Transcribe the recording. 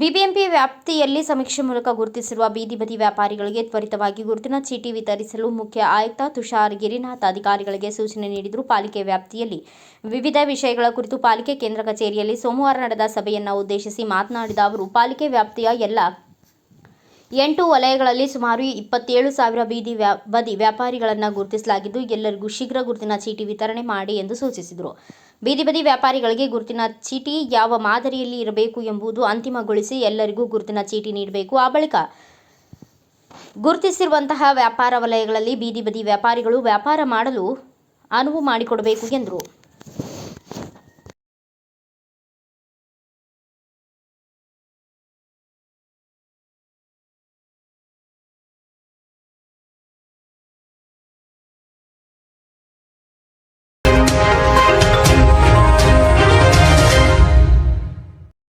BBMP ವ್ಯಾಪ್ತಿಯಲ್ಲಿ ಸಮೀಕ್ಷೆ ಮೂಲಕ ಗುರುತಿಸಿರುವ ಬೀದಿ ಬದಿ ವ್ಯಾಪಾರಿಗಳಿಗೆ ತ್ವರಿತವಾಗಿ ಗುರುತಿನ ಚೀಟಿ ವಿತರಿಸಲು ಮುಖ್ಯ ಆಯುಕ್ತ ತುಷಾರ್ ಗಿರಿನಾಥ್ ಅಧಿಕಾರಿಗಳಿಗೆ ಸೂಚನೆ ನೀಡಿದರು. ಪಾಲಿಕೆ ವ್ಯಾಪ್ತಿಯಲ್ಲಿ ವಿವಿಧ ವಿಷಯಗಳ ಕುರಿತು ಪಾಲಿಕೆ ಕೇಂದ್ರ ಕಚೇರಿಯಲ್ಲಿ ಸೋಮವಾರ ನಡೆದ ಸಭೆಯನ್ನು ಉದ್ದೇಶಿಸಿ ಮಾತನಾಡಿದ ಅವರು, ಪಾಲಿಕೆ ವ್ಯಾಪ್ತಿಯ ಎಲ್ಲ ಎಂಟು ವಲಯಗಳಲ್ಲಿ ಸುಮಾರು ಇಪ್ಪತ್ತೇಳು ಸಾವಿರ ಬೀದಿ ವ್ಯಾ, ಬದಿ ವ್ಯಾಪಾರಿಗಳನ್ನು ಗುರುತಿಸಲಾಗಿದ್ದು, ಎಲ್ಲರಿಗೂ ಶೀಘ್ರ ಗುರುತಿನ ಚೀಟಿ ವಿತರಣೆ ಮಾಡಿ ಎಂದು ಸೂಚಿಸಿದರು. ಬೀದಿ ಬದಿ ವ್ಯಾಪಾರಿಗಳಿಗೆ ಗುರುತಿನ ಚೀಟಿ ಯಾವ ಮಾದರಿಯಲ್ಲಿ ಇರಬೇಕು ಎಂಬುದು ಅಂತಿಮಗೊಳಿಸಿ ಎಲ್ಲರಿಗೂ ಗುರುತಿನ ಚೀಟಿ ನೀಡಬೇಕು. ಆ ಬಳಿಕ ಗುರುತಿಸಿರುವಂತಹ ವ್ಯಾಪಾರ ವಲಯಗಳಲ್ಲಿ ಬೀದಿ ಬದಿ ವ್ಯಾಪಾರಿಗಳು ವ್ಯಾಪಾರ ಮಾಡಲು ಅನುವು ಮಾಡಿಕೊಡಬೇಕು ಎಂದರು.